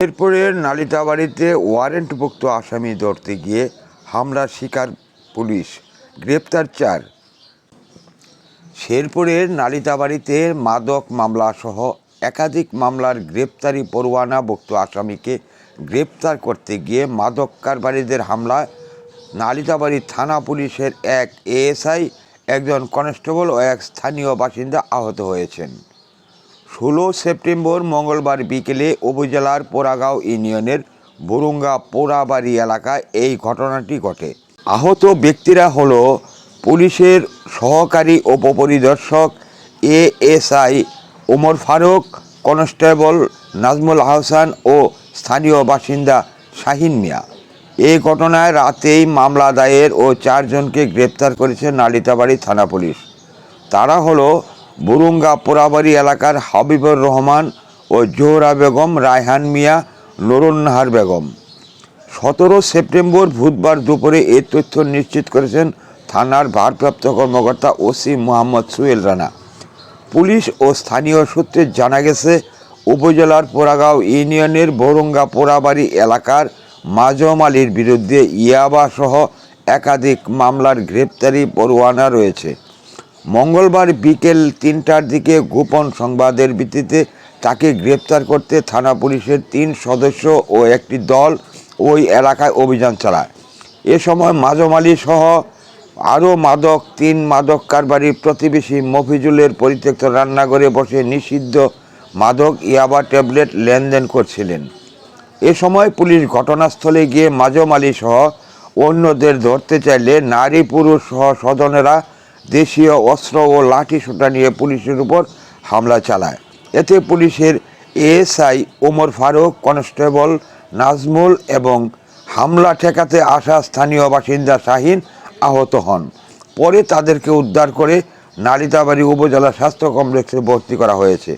এরপরে নালিতাবাড়িতে ওয়ারেন্টভুক্ত আসামি ধরতে গিয়ে হামলার শিকার পুলিশ, গ্রেপ্তার চার। শেরপুরের নালিতাবাড়িতে মাদক মামলাসহ একাধিক মামলার গ্রেপ্তারি পরোয়ানাভুক্ত আসামিকে গ্রেপ্তার করতে গিয়ে মাদক কারবারিদের হামলায় নালিতাবাড়ি থানা পুলিশের এক এএসআই, একজন কনস্টেবল ও এক স্থানীয় বাসিন্দা আহত হয়েছেন। ষোলো সেপ্টেম্বর মঙ্গলবার বিকেলে উপজেলার পোড়াগাঁও ইউনিয়নের বরুঙ্গা পোড়াবাড়ি এলাকায় এই ঘটনাটি ঘটে। আহত ব্যক্তিরা হল পুলিশের সহকারী উপপরিদর্শক A S I Omar Faruk, constable Nazmul Ahsan ও স্থানীয় বাসিন্দা শাহিন মিয়া। এই ঘটনায় রাতেই মামলা দায়ের ও চারজনকে গ্রেপ্তার করেছে নালিতাবাড়ি থানা পুলিশ। তারা হলো বুরুঙ্গা পোড়াবাড়ি এলাকার হাবিবুর রহমান ও জোহরা বেগম, রায়হান মিয়া, নুরুন্নাহার বেগম। সতেরো সেপ্টেম্বর বুধবার দুপুরে এ তথ্য নিশ্চিত করেছেন থানার ভারপ্রাপ্ত কর্মকর্তা ওসি মোহাম্মদ সুয়েল রানা। পুলিশ ও স্থানীয় সূত্রে জানা গেছে, উপজেলার পোড়াগাঁও ইউনিয়নের বরুঙ্গা পোড়াবাড়ি এলাকার মাজম আলীর বিরুদ্ধে ইয়াবাসহ একাধিক মামলার গ্রেপ্তারি পরোয়ানা রয়েছে। মঙ্গলবার বিকেল তিনটার দিকে গোপন সংবাদের ভিত্তিতে তাকে গ্রেপ্তার করতে থানা পুলিশের তিন সদস্য ও একটি দল ওই এলাকায় অভিযান চালায়। এ সময় মাজম সহ আরও মাদক, তিন মাদক কারবারি প্রতিবেশী মফিজুলের পরিত্যক্ত রান্নাঘরে বসে নিষিদ্ধ মাদক, ইয়াবা ট্যাবলেট লেনদেন করছিলেন। এ সময় পুলিশ ঘটনাস্থলে গিয়ে মাজম আলী সহ অন্যদের ধরতে চাইলে নারী পুরুষ সহ স্বজনেরা দেশীয় অস্ত্র ও লাঠি সোটা নিয়ে পুলিশের উপর হামলা চালায়। এতে পুলিশের এএসআই ওমর ফারুক, কনস্টেবল নাজমুল এবং হামলা ঠেকাতে আসা স্থানীয় বাসিন্দা শাহিন আহত হন। পরে তাদেরকে উদ্ধার করে নালিতাবাড়ি উপজেলা স্বাস্থ্য কমপ্লেক্সে ভর্তি করা হয়েছে।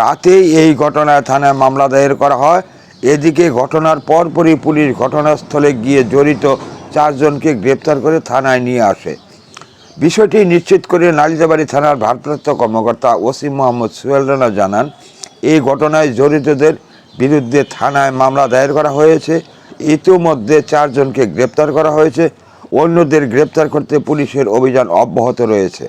রাতেই এই ঘটনায় থানায় মামলা দায়ের করা হয়। এদিকে ঘটনার পরপরই পুলিশ ঘটনাস্থলে গিয়ে জড়িত চারজনকে গ্রেপ্তার করে থানায় নিয়ে আসে। বিষয়টি নিশ্চিত করে নালিতাবাড়ি থানার ভারপ্রাপ্ত কর্মকর্তা ওসিম মোহাম্মদ সোহেল রানা জানান, এই ঘটনায় জড়িতদের বিরুদ্ধে থানায় মামলা দায়ের করা হয়েছে। ইতিমধ্যে চারজনকে গ্রেপ্তার করা হয়েছে। অন্যদের গ্রেপ্তার করতে পুলিশের অভিযান অব্যাহত রয়েছে।